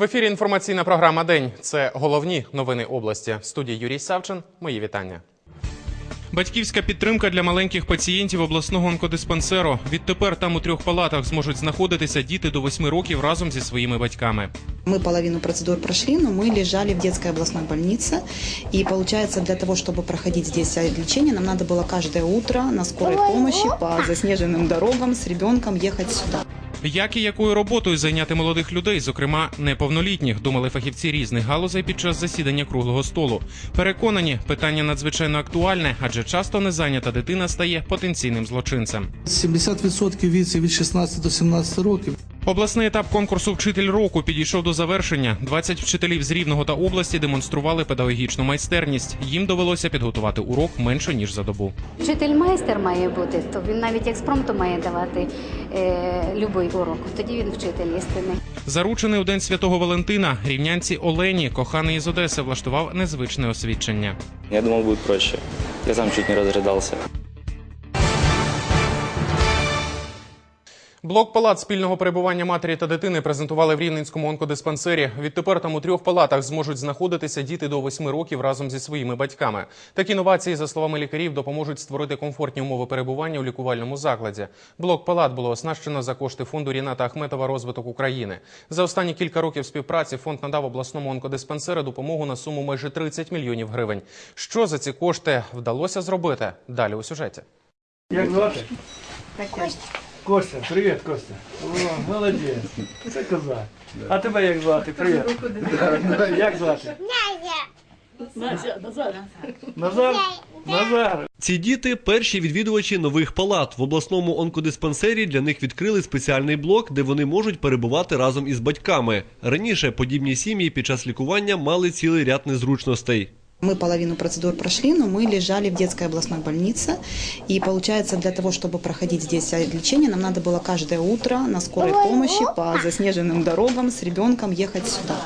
В ефірі інформаційна програма День. Це головні новини області. В студії Юрій Савчин. Мої вітання. Батьківська підтримка для маленьких пацієнтів обласного онкодиспансеру. Відтепер там у трьох палатах зможуть знаходитися діти до восьми років разом зі своїми батьками. Мы половину процедур прошли, но мы лежали в детской областной больнице. И получается, для того, чтобы проходить здесь лечение, нам надо было каждое утро на скорой помощи по заснеженным дорогам с ребенком ехать сюда. Як і якою роботою зайняти молодих людей, зокрема неповнолітніх, думали фахівці різних галузей під час засідання круглого столу. Переконані, питання надзвичайно актуальне, адже часто незайнята дитина стає потенційним злочинцем. 70% віці від 16 до 17 років. Обласний етап конкурсу Вчитель року підійшов до завершення. 20 вчителів з Рівного та області демонстрували педагогічну майстерність. Їм довелося підготувати урок менше ніж за добу. Вчитель майстер має бути, то він навіть експромту має давати любий урок. Тоді він вчитель істинний. Заручений у день святого Валентина рівнянці Олені, коханий із Одеси, влаштував незвичне освідчення. Я думав, буде проще. Я сам чуть не разрыдался. Блок палат спільного перебування матері та дитини презентували в Рівненському онкодиспансері. Відтепер там у трьох палатах зможуть знаходитися діти до восьми років разом зі своїми батьками. Такі новації, за словами лікарів, допоможуть створити комфортні умови перебування у лікувальному закладі. Блок палат було оснащено за кошти фонду Ріната Ахметова розвиток України. За останні кілька років співпраці фонд надав обласному онкодиспансеру допомогу на суму майже 30 мільйонів гривень. Що за ці кошти вдалося зробити? Далі у сюжеті. Як звати? Костя, привіт, Костя. О, молодець. Це козак. А тебе як звати? Привіт. Як звати? Назар. Назар. Ці діти перші відвідувачі нових палат. В обласному онкодиспансері для них відкрили спеціальний блок, де вони можуть перебувати разом із батьками. Раніше подібні сім'ї під час лікування мали цілий ряд незручностей. Мы половину процедур прошли, но мы лежали в детской областной больнице. И получается, для того, чтобы проходить здесь лечение, нам надо было каждое утро на скорой помощи по заснеженным дорогам с ребенком ехать сюда.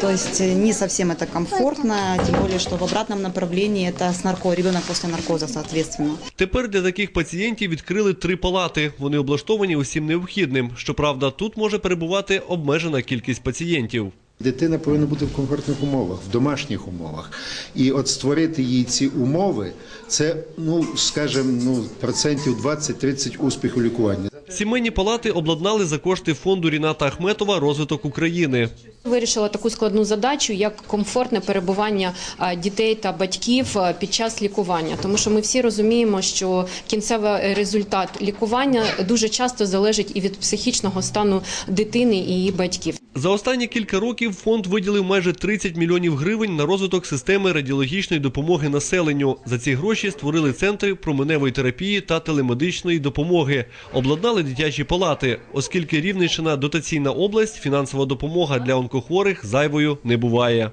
То есть э, не совсем это комфортно, тем более, что в обратном направлении это с нарко, ребенок после наркоза, соответственно. Тепер для таких пацієнтів відкрили три палати. Вони облаштовані усім необхідним. Щоправда, тут може перебувати обмежена кількість пацієнтів. Дитина повинна бути в комфортних умовах, в домашніх умовах. І от створити їй ці умови, це, ну, скажімо, ну, процентів 20-30 успіху лікування. Сімейні палати обладнали за кошти фонду Ріната Ахметова розвиток України. Вирішила таку складну задачу, як комфортне перебування дітей та батьків під час лікування, тому що ми всі розуміємо, що кінцевий результат лікування дуже часто залежить і від психічного стану дитини і її батьків. За останні кілька років фонд виділив майже 30 мільйонів гривень на розвиток системи радіологічної допомоги населенню. За ці гроші створили центри променевої терапії та телемедичної допомоги, обладнали дитячі палати, оскільки Рівненщина дотаційна область, фінансова допомога для онкохворих зайвою не буває.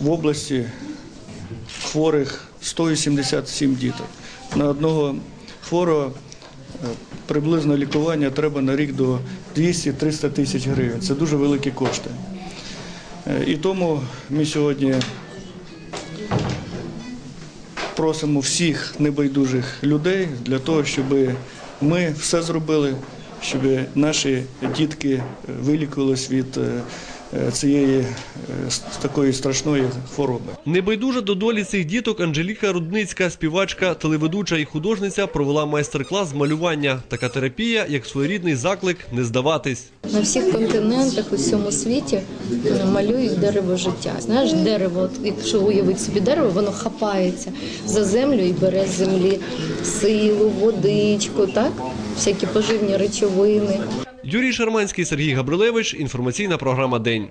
В області хворих 187 діток. На одного хворого е, приблизно лікування треба на рік до 200-300 тисяч гривень. Це дуже великі кошти. Е, І тому ми сьогодні просимо всіх небайдужих людей для того, щоб ми все зробили, щоб наші дітки вилікувались від е, е, цієї е, такої страшної хвороби. Небайдужа до долі цих діток Анжеліка Рудницька, співачка, телеведуча і художниця, провела майстер-клас з малювання. Така терапія, як своєрідний заклик не здаватись. На всіх континентах у всьому світі е, малюють дерево життя. Знаєш, дерево, от якщо уявити собі дерево, воно хапається за землю і бере з землі силу, водичку, так? Всякі поживні речовини. Юрій Шарманський, Сергій Габрилевич. Інформаційна програма День.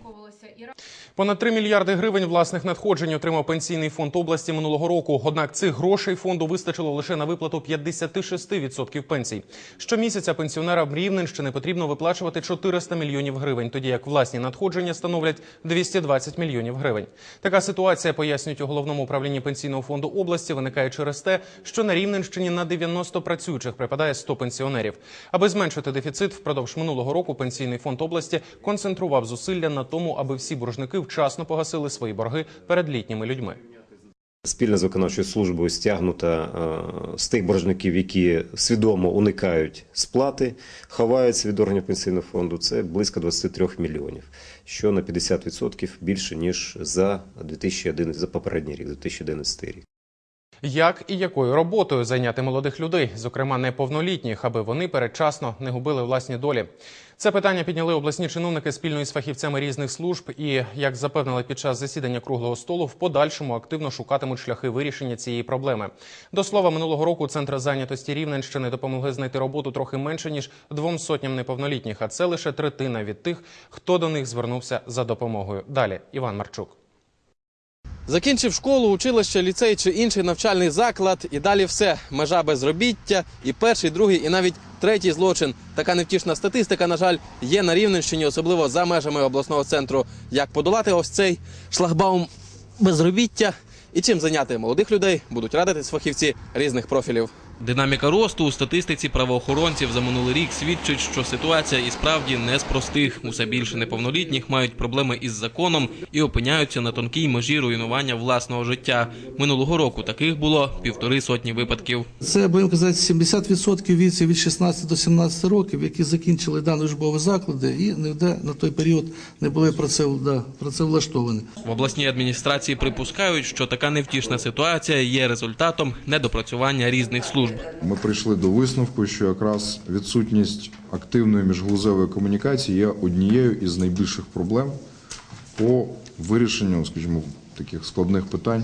Понад 3 мільярди гривень власних надходжень отримав пенсійний фонд області минулого року. Однак цих грошей фонду вистачило лише на виплату 56% пенсій. Щомісяця пенсіонерам Рівненщини потрібно виплачувати 400 мільйонів гривень, тоді як власні надходження становлять 220 мільйонів гривень. Така ситуація пояснюють у головному управлінні пенсійного фонду області. Виникає через те, що на Рівненщині на 90 працюючих припадає 100 пенсіонерів. Аби зменшити дефіцит, впродовж минулого року пенсійний фонд області концентрував зусилля на тому, аби всі боржники вчасно погасили свої борги перед літніми людьми. Спільно з виконавчою службою стягнута е, з тих боржників, які свідомо уникають сплати, ховаються від органів пенсійного фонду. Це близько 23 мільйонів, що на 50% більше ніж за 2011, за попередній рік, 2011 рік. Як і якою роботою зайняти молодих людей, зокрема неповнолітніх, аби вони передчасно не губили власні долі? Це питання підняли обласні чиновники спільно із фахівцями різних служб і, як запевнили під час засідання круглого столу, в подальшому активно шукатимуть шляхи вирішення цієї проблеми. До слова, минулого року центр зайнятості Рівненщини допомогли знайти роботу трохи менше ніж двом сотням неповнолітніх, а це лише третина від тих, хто до них звернувся за допомогою. Далі Іван Марчук. Закінчив школу, училище, ліцей чи інший навчальний заклад, і далі все. Межа безробіття, і перший, другий, і навіть третій злочин. Така невтішна статистика, на жаль, є на Рівненщині, особливо за межами обласного центру. Як подолати ось цей шлагбаум безробіття і чим зайняти молодих людей, будуть радитись фахівці різних профілів. Динаміка росту у статистиці правоохоронців за минулий рік свідчить, що ситуація і справді не з простих. Усе більше неповнолітніх мають проблеми із законом і опиняються на тонкій межі руйнування власного життя. Минулого року таких було півтори сотні випадків. Це, будемо казати, 70% віці від 16 до 17 років, які закінчили дані учбові заклади і ніде на той період не були да, працевлаштовані. В обласній адміністрації припускають, що така невтішна ситуація є результатом недопрацювання різних служб. Ми прийшли до висновку, що якраз відсутність активної міжгалузевої комунікації є однією із найбільших проблем по вирішенню, скажімо, таких складних питань,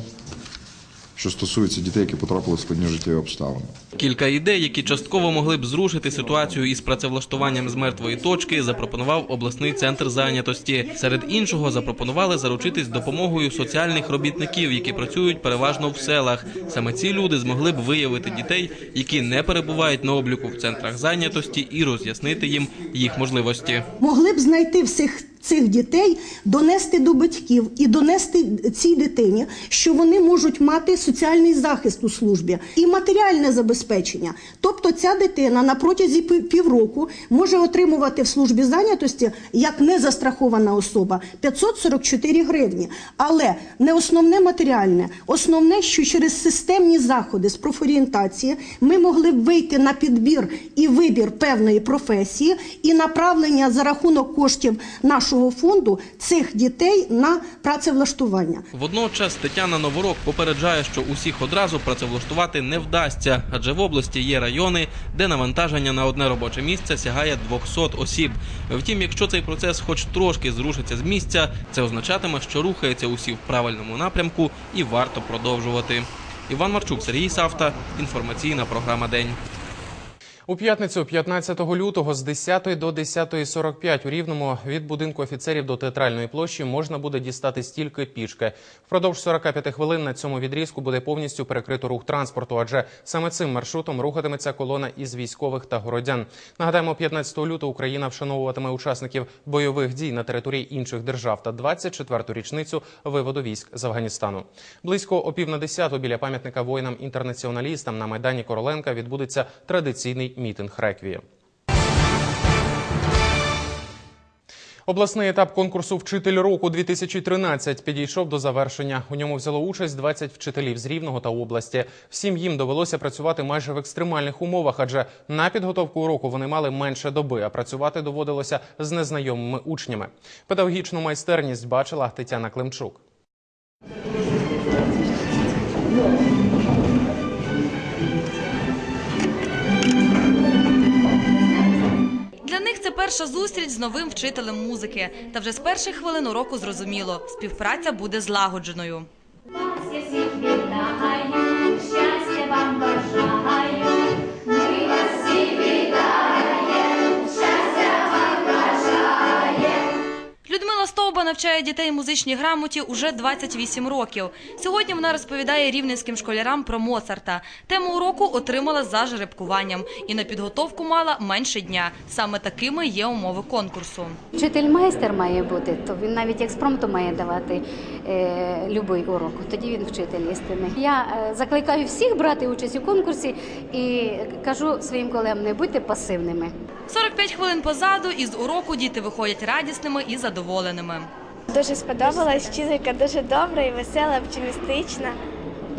що стосуються дітей, які потрапили в складні життєві обставини. Кілька ідей, які частково могли б зрушити ситуацію із працевлаштуванням з мертвої точки, запропонував обласний центр зайнятості. Серед іншого запропонували заручитись допомогою соціальних робітників, які працюють переважно в селах. Саме ці люди змогли б виявити дітей, які не перебувають на обліку в центрах зайнятості, і роз'яснити їм їх можливості. могли б знайти всіх цих дітей, донести до батьків і донести цій дитині, що вони можуть мати соціальний захист у службі і матеріальне забезпечення. Тобто ця дитина на протязі півроку може отримувати в службі зайнятості як незастрахована особа 544 гривні. Але не основне матеріальне, основне, що через системні заходи з профорієнтації ми могли б вийти на підбір і вибір певної професії і направлення за рахунок коштів нашого фонду цих дітей на працевлаштування. Водночас Тетяна Новорок попереджає, що усіх одразу працевлаштувати не вдасться, адже в області є райони, де навантаження на одне робоче місце сягає 200 осіб. Втім, якщо цей процес хоч трошки зрушиться з місця, це означатиме, що рухається усі в правильному напрямку і варто продовжувати. Іван Марчук, Сергій Савта, інформаційна програма День. У п'ятницю, 15 лютого, з 10 до 10.45 у Рівному від будинку офіцерів до театральної площі можна буде дістати стільки пішки. Впродовж 45 хвилин на цьому відрізку буде повністю перекрито рух транспорту, адже саме цим маршрутом рухатиметься колона із військових та городян. Нагадаємо, 15 лютого Україна вшановуватиме учасників бойових дій на території інших держав та 24-ту річницю виводу військ з Афганістану. Близько о пів на десяту біля пам'ятника воїнам-інтернаціоналістам на майдані Короленка відбудеться традиційний мітинг реквієм. Обласний етап конкурсу Вчитель року 2013 підійшов до завершення. У ньому взяло участь 20 вчителів з Рівного та області. Всім їм довелося працювати майже в екстремальних умовах, адже на підготовку уроку вони мали менше доби, а працювати доводилося з незнайомими учнями. Педагогічну майстерність бачила Тетяна Климчук. Перша зустріч з новим вчителем музики. Та вже з перших хвилин уроку зрозуміло, співпраця буде злагодженою. Стовба навчає дітей музичній грамоті уже 28 років. Сьогодні вона розповідає рівненським школярам про Моцарта. Тему уроку отримала за жеребкуванням і на підготовку мала менше дня. Саме такими є умови конкурсу. Вчитель майстер має бути, то він навіть експромту має давати е, любий урок. Тоді він вчитель істини. Я е, закликаю всіх брати участь у конкурсі і кажу своїм колегам, не будьте пасивними. 45 хвилин позаду із уроку діти виходять радісними і задоволеними. Дуже сподобалась, вчителька дуже добра і весела, оптимістична.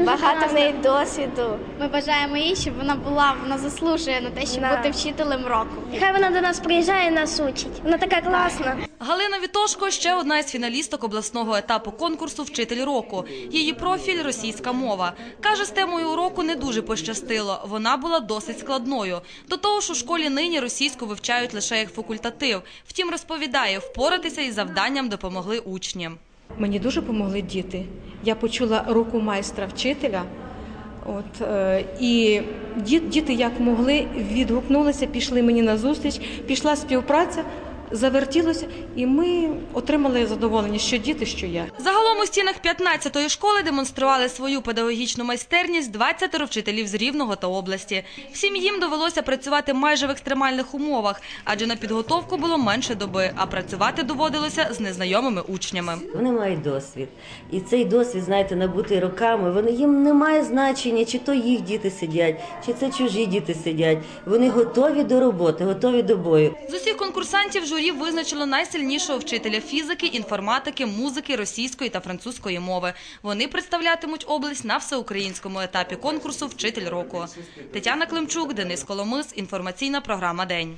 Багато в неї досвіду. Ми бажаємо їй, щоб вона була, вона заслужує на те, щоб бути вчителем року. Хай вона до нас приїжджає і нас учить. Вона така класна. Галина Вітошко ще одна із фіналісток обласного етапу конкурсу Вчитель року. Її профіль російська мова. Каже, з темою уроку не дуже пощастило. Вона була досить складною. До того ж, у школі нині російську вивчають лише як факультатив. Втім, розповідає, впоратися із завданням допомогли учням. Мені дуже допомогли діти. Я почула руку майстра вчителя. От, е, і діти як могли відгукнулися, пішли мені на зустріч, пішла співпраця, завертілося, і ми отримали задоволення, що діти, що я. Загалом у стінах 15-ї школи демонстрували свою педагогічну майстерність 20 вчителів з Рівного та області. Всім їм довелося працювати майже в екстремальних умовах, адже на підготовку було менше доби, а працювати доводилося з незнайомими учнями. Вони мають досвід. І цей досвід, знаєте, набутий роками, вони їм немає значення, чи то їх діти сидять, чи це чужі діти сидять. Вони готові до роботи, готові до бою. З усіх конкурсантів журі визначило найсильнішого вчителя фізики, інформатики, музики, російської та французької мови. Вони представлятимуть область на всеукраїнському етапі конкурсу Вчитель року. Тетяна Климчук, Денис Коломис. Інформаційна програма День.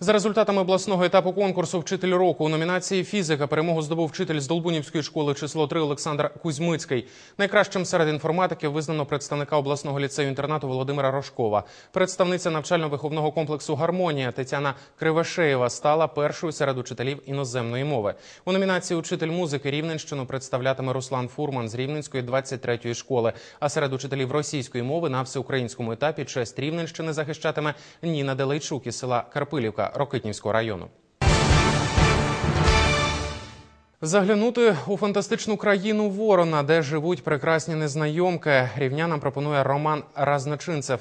За результатами обласного етапу конкурсу Вчитель року у номінації фізика перемогу здобув вчитель з Долбунівської школи число 3 Олександр Кузьмицький. Найкращим серед інформатиків визнано представника обласного ліцею інтернату Володимира Рожкова. Представниця навчально-виховного комплексу Гармонія Тетяна Кривошеєва стала першою серед учителів іноземної мови. У номінації Учитель музики Рівненщину представлятиме Руслан Фурман з Рівненської 23-ї школи. А серед учителів російської мови на всеукраїнському етапі честь Рівненщини захищатиме Ніна Делейчук із села Карпилівка Рокитнівського району. Заглянути у фантастичну країну Ворона, де живуть прекрасні незнайомки, рівнянам пропонує Роман Разначинцев.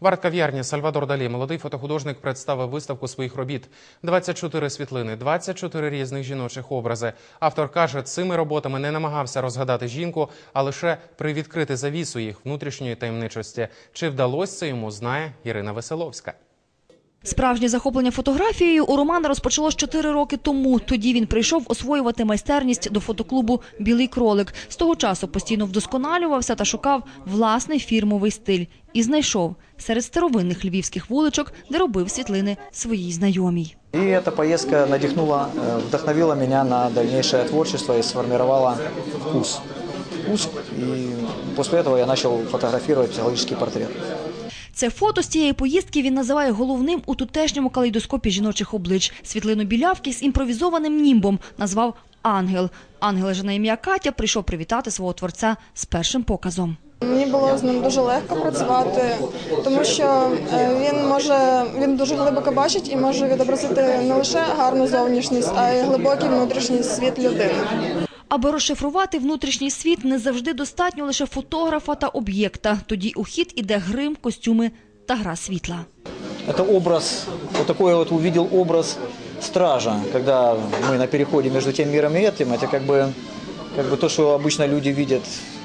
В арт-кав'ярні Сальвадор Далі молодий фотохудожник представив виставку своїх робіт. 24 світлини, 24 різних жіночих образи. Автор каже, цими роботами не намагався розгадати жінку, а лише привідкрити завісу їх внутрішньої таємничості. Чи вдалося це йому, знає Ірина Веселовська. Справжнє захоплення фотографією у Романа розпочалось 4 роки тому. Тоді він прийшов освоювати майстерність до фотоклубу Білий кролик. З того часу постійно вдосконалювався та шукав власний фірмовий стиль. І знайшов серед старовинних львівських вуличок, де робив світлини своїй знайомій. И эта поездка надихнула, э, вдохновила меня на дальнейшее творчество и сформировала вкус. Вкус, и после этого я начал фотографировать психологический портрет. Це фото з цієї поїздки він називає головним у тутешньому калейдоскопі жіночих облич. Світлину білявки з імпровізованим німбом назвав Ангел. Ангел же на ім'я Катя прийшов привітати свого творця з першим показом. Мені було з ним дуже легко працювати, тому що е, він може він дуже глибоко бачить і може відобразити не лише гарну зовнішність, а й глибокий внутрішній світ людини. Аби розшифрувати внутрішній світ, не завжди достатньо лише фотографа та об'єкта. Тоді у хід іде грим, костюми та гра світла. Это образ, вот такой вот увидел образ стража, когда мы на переходе между тем миром и этим, это как бы, как бы то, что обычно люди видят,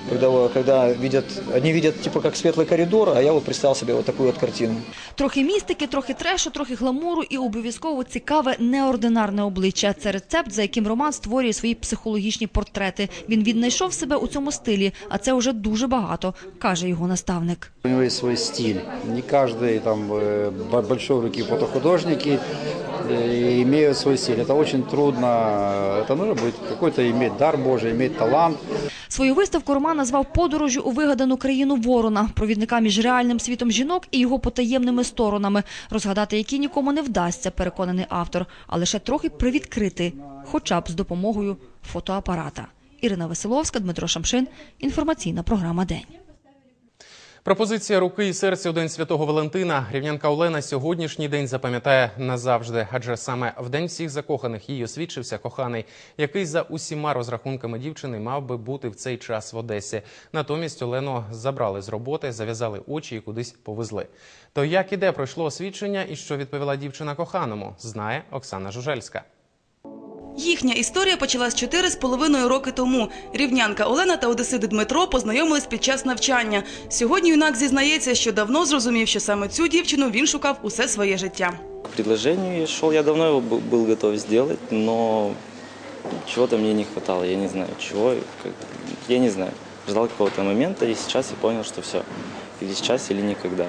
когда, когда видят, одни видят типа как светлый коридор, а я вот представил себе вот такую вот картину. Трохи містики, трохи трешу, трохи гламуру і обов'язково цікаве неординарне обличчя. Це рецепт, за яким Роман створює свої психологічні портрети. Він віднайшов себе у цьому стилі, а це вже дуже багато, каже його наставник. У него есть свой стиль. Не каждый там э, б- большой руки фотохудожники э, имеют свой стиль. Это очень трудно. Это нужно быть какой-то иметь дар Божий, иметь талант. Свою виставку Роман назвав подорожю у вигадану країну Ворона, провідника між реальним світом жінок і його потаємними сторонами, розгадати які нікому не вдасться, переконаний автор, а лише трохи привідкрити, хоча б з допомогою фотоапарата. Ірина Веселовська, Дмитро Шамшин. Інформаційна програма День. Пропозиція руки і серця у день святого Валентина. Рівнянка Олена сьогоднішній день запам'ятає назавжди, адже саме в день всіх закоханих їй освідчився коханий, який за усіма розрахунками дівчини мав би бути в цей час в Одесі. Натомість Олену забрали з роботи, зав'язали очі і кудись повезли. То як і де пройшло освідчення і що відповіла дівчина коханому, знає Оксана Жужельська. Їхня історія почалась чотири з половиною роки тому. Рівнянка Олена та Одесит Дмитро познайомились під час навчання. Сьогодні юнак зізнається, що давно зрозумів, що саме цю дівчину він шукав усе своє життя. Предложению я шел, я давно его б- был готов сделать, но чего-то мне не хватало, я не знаю как- я не знаю. Ждал какого-то момента, и я понял, что все. Или сейчас, или никогда.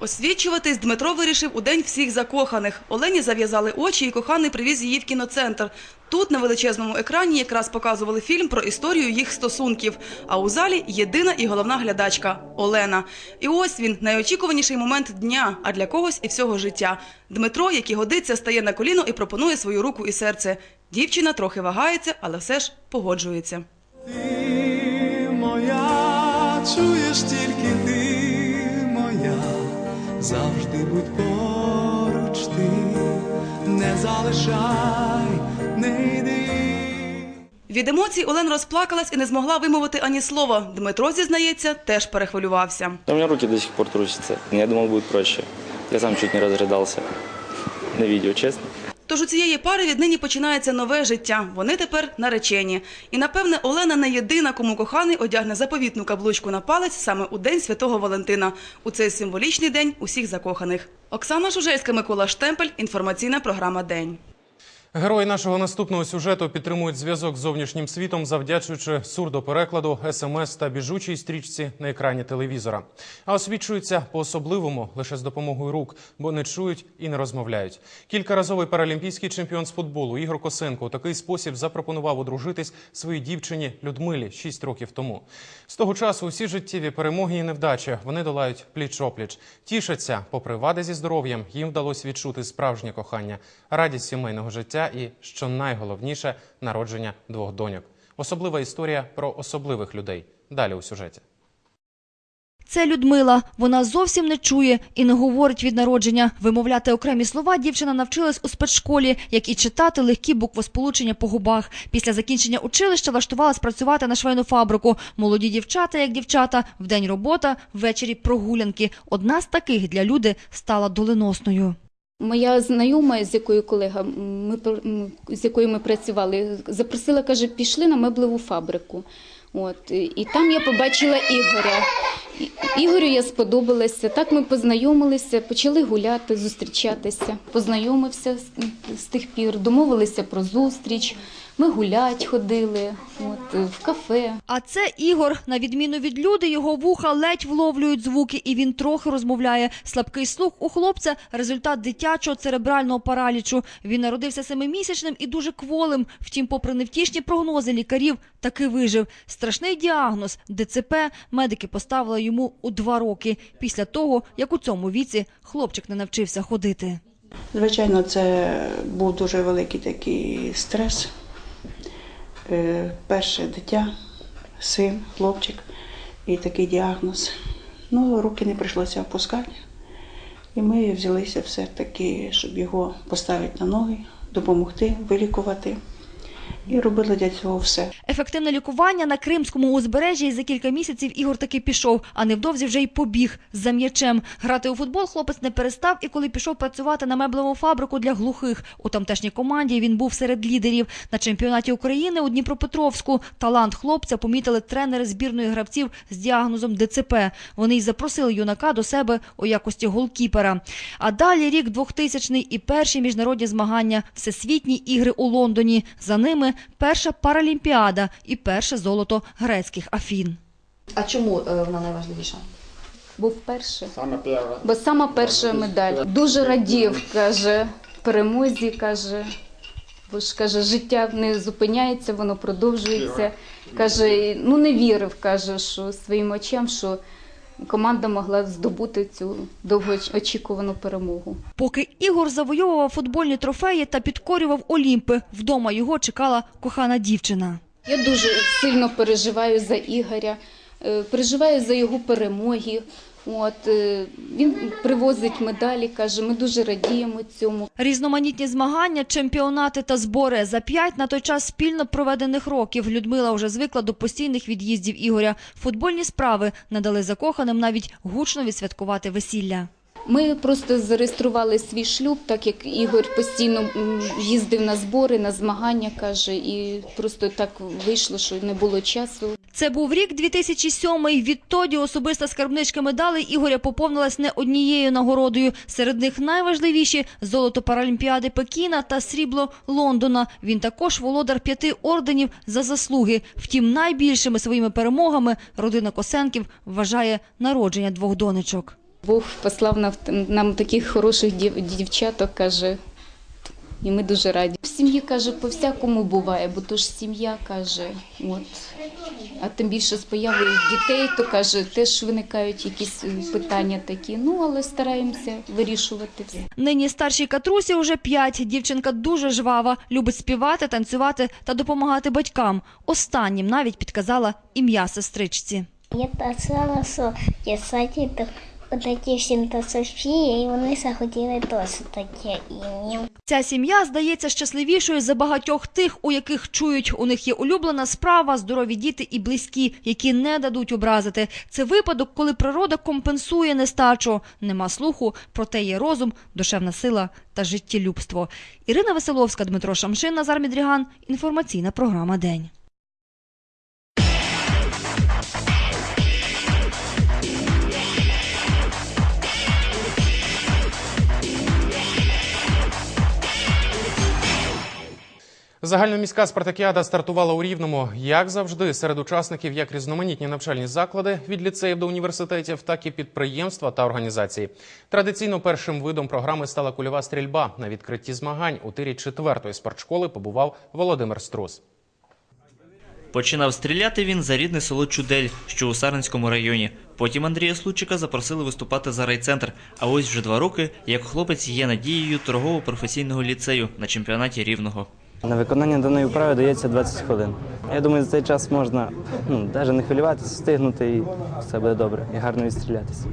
Освічуватись Дмитро вирішив у день всіх закоханих. Олені зав'язали очі, і коханий привіз її в кіноцентр. Тут на величезному екрані якраз показували фільм про історію їх стосунків. А у залі єдина і головна глядачка Олена. І ось він найочікуваніший момент дня, а для когось і всього життя. Дмитро, який годиться, стає на коліно і пропонує свою руку і серце. Дівчина трохи вагається, але все ж погоджується. моя, чуєш тільки ти завжди будь поруч ти, не залишай, не йди. Від емоцій Олена розплакалась і не змогла вимовити ані слова. Дмитро, зізнається, теж перехвилювався. У мене руки до сих пор трусяться. Я думав, буде проще. Я сам чуть не розридався на відео, честно. Тож у цієї пари віднині починається нове життя. Вони тепер наречені. І напевне Олена не єдина, кому коханий одягне заповітну каблучку на палець саме у день Святого Валентина. У цей символічний день усіх закоханих. Оксана Шужельська, Микола Штемпель. Інформаційна програма День. Герої нашого наступного сюжету підтримують зв'язок з зовнішнім світом, завдячуючи сурдоперекладу, смс та біжучій стрічці на екрані телевізора. А освічуються по-особливому лише з допомогою рук, бо не чують і не розмовляють. Кількаразовий паралімпійський чемпіон з футболу Ігор Косенко у такий спосіб запропонував одружитись своїй дівчині Людмилі 6 років тому. З того часу усі життєві перемоги і невдачі вони долають пліч-опліч. Тішаться, попри вади зі здоров'ям, їм вдалося відчути справжнє кохання, радість сімейного життя і, що найголовніше, народження двох доньок. Особлива історія про особливих людей. Далі у сюжеті. Це Людмила. Вона зовсім не чує і не говорить від народження. Вимовляти окремі слова дівчина навчилась у спецшколі, як і читати легкі буквосполучення по губах. Після закінчення училища влаштувалась працювати на швейну фабрику. Молоді дівчата, як дівчата, вдень робота, ввечері прогулянки. Одна з таких для люди стала доленосною. Моя знайома, з якою колега, ми, з якою ми працювали, запросила, каже, пішли на меблеву фабрику. От, і там я побачила Ігоря. Ігорю я сподобалася. Так ми познайомилися, почали гуляти, зустрічатися. Познайомився з тих пір, домовилися про зустріч. Ми гулять ходили, от, в кафе. А це Ігор. На відміну від люди, його вуха ледь вловлюють звуки, і він трохи розмовляє. Слабкий слух у хлопця – результат дитячого церебрального паралічу. Він народився семимісячним і дуже кволим. Втім, попри невтішні прогнози лікарів, таки вижив. Страшний діагноз – ДЦП медики поставили йому у два роки. Після того, як у цьому віці хлопчик не навчився ходити. Звичайно, це був дуже великий такий стрес. Е, Перше дитя, син, хлопчик і такий діагноз. Ну, руки не прийшлося опускати. І ми взялися все-таки, щоб його поставити на ноги, допомогти, вилікувати. І робили для цього все. Ефективне лікування на Кримському узбережжі за кілька місяців Ігор таки пішов, а невдовзі вже й побіг за м'ячем. Грати у футбол хлопець не перестав і коли пішов працювати на меблеву фабрику для глухих. У тамтешній команді він був серед лідерів. На чемпіонаті України у Дніпропетровську талант хлопця помітили тренери збірної гравців з діагнозом ДЦП. Вони й запросили юнака до себе у якості голкіпера. А далі рік 2000 і перші міжнародні змагання, всесвітні ігри у Лондоні. За ними перша паралімпіада і перше золото грецьких Афін. А чому вона найважливіша? Був перший. Бо сама перша медаль. Дуже радів, каже, перемозі, каже. Бо ж каже, життя не зупиняється, воно продовжується. Каже, ну не вірив, каже, що своїм очам, що команда могла здобути цю довгоочікувану перемогу. Поки Ігор завойовував футбольні трофеї та підкорював Олімпи, вдома його чекала кохана дівчина. Я дуже сильно переживаю за Ігоря, е, переживаю за його перемоги. От, е, він привозить медалі, каже, ми дуже радіємо цьому. Різноманітні змагання, чемпіонати та збори за п'ять на той час спільно проведених років. Людмила вже звикла до постійних від'їздів Ігоря. Футбольні справи не дали закоханим навіть гучно відсвяткувати весілля. Ми просто зареєстрували свій шлюб, так як Ігор постійно їздив на збори, на змагання, каже, і просто так вийшло, що не було часу. Це був рік 2007 Відтоді особиста скарбничка медалей Ігоря поповнилась не однією нагородою. Серед них найважливіші – золото Паралімпіади Пекіна та срібло Лондона. Він також володар п'яти орденів за заслуги. Втім, найбільшими своїми перемогами родина Косенків вважає народження двох донечок. Бог послав нам, таких хороших дів, дівчаток, каже. І ми дуже раді. В сім'ї каже, по-всякому буває, бо то ж сім'я каже. От. А тим більше з появою дітей, то каже, теж виникають якісь е, питання такі. Ну, але стараємося вирішувати все. Нині старшій Катрусі вже п'ять. Дівчинка дуже жвава, любить співати, танцювати та допомагати батькам. Останнім навіть підказала ім'я сестричці. Я писала, що я саді такі всім та Софія, і вони захотіли теж таке ім'я. Ця сім'я здається щасливішою за багатьох тих, у яких чують, у них є улюблена справа, здорові діти і близькі, які не дадуть образити. Це випадок, коли природа компенсує нестачу. Нема слуху, проте є розум, душевна сила та життєлюбство. Ірина Веселовська, Дмитро Шамшин, Назар Мідріган. Інформаційна програма День. Загальноміська спартакіада стартувала у Рівному. Як завжди, серед учасників як різноманітні навчальні заклади від ліцеїв до університетів, так і підприємства та організації. Традиційно першим видом програми стала кульова стрільба. На відкритті змагань у тирі четвертої спортшколи побував Володимир Струс. Починав стріляти він за рідне село Чудель, що у Сарненському районі. Потім Андрія Случика запросили виступати за райцентр. А ось вже два роки, як хлопець є надією торгово-професійного ліцею на чемпіонаті рівного. На виконання даної вправи дається 20 хвилин. Я думаю, за цей час можна ну, навіть не хвилюватися, встигнути і все буде добре, і гарно відстрілятися.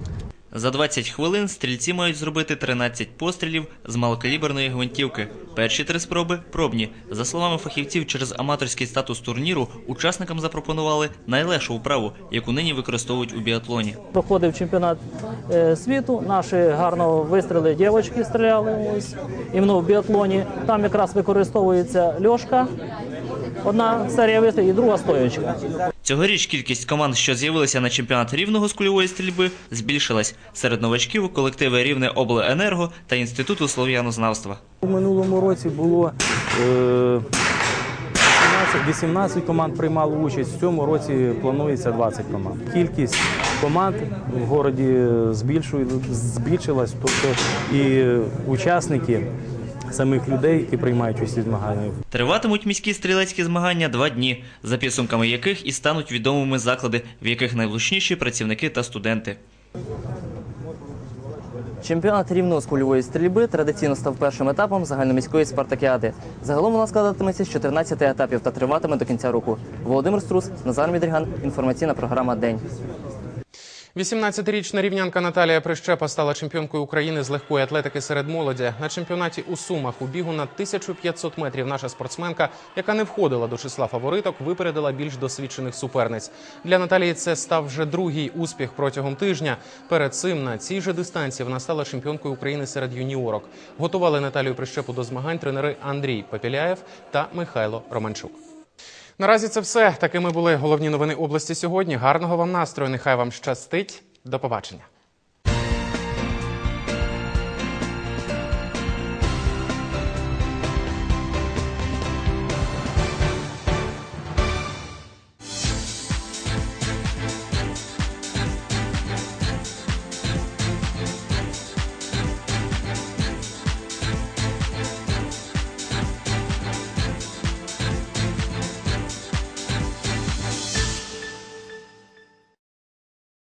За 20 хвилин стрільці мають зробити 13 пострілів з малокаліберної гвинтівки. Перші три спроби пробні. За словами фахівців, через аматорський статус турніру учасникам запропонували найлегшу вправу, яку нині використовують у біатлоні. Проходив чемпіонат е, світу. Наші гарно вистріли дівчатки стріляли ось іменно в біатлоні. Там якраз використовується льошка. Одна серія вистрілів і друга стоячка. Цьогоріч кількість команд, що з'явилися на чемпіонат рівного з кульової стрільби, збільшилась. Серед новачків колективи Рівне обленерго та інституту слов'янознавства. У минулому році було е, 17 18 команд приймало участь. В цьому році планується 20 команд. Кількість команд в городі збільшилась, тобто і учасники самих людей, які приймають участь у змаганнях. Триватимуть міські стрілецькі змагання два дні, за підсумками яких і стануть відомими заклади, в яких найвлучніші працівники та студенти. Чемпіонат рівного з кульової стрільби традиційно став першим етапом загальноміської спартакіади. Загалом вона складатиметься з 14 етапів та триватиме до кінця року. Володимир Струс, Назар Мідріган. Інформаційна програма День. 18-річна рівнянка Наталія Прищепа стала чемпіонкою України з легкої атлетики серед молоді. На чемпіонаті у Сумах у бігу на 1500 метрів наша спортсменка, яка не входила до числа фавориток, випередила більш досвідчених суперниць. Для Наталії це став вже другий успіх протягом тижня. Перед цим на цій же дистанції вона стала чемпіонкою України серед юніорок. Готували Наталію Прищепу до змагань тренери Андрій Пепіляєв та Михайло Романчук. Наразі це все. Такими були головні новини області сьогодні. Гарного вам настрою. Нехай вам щастить. До побачення.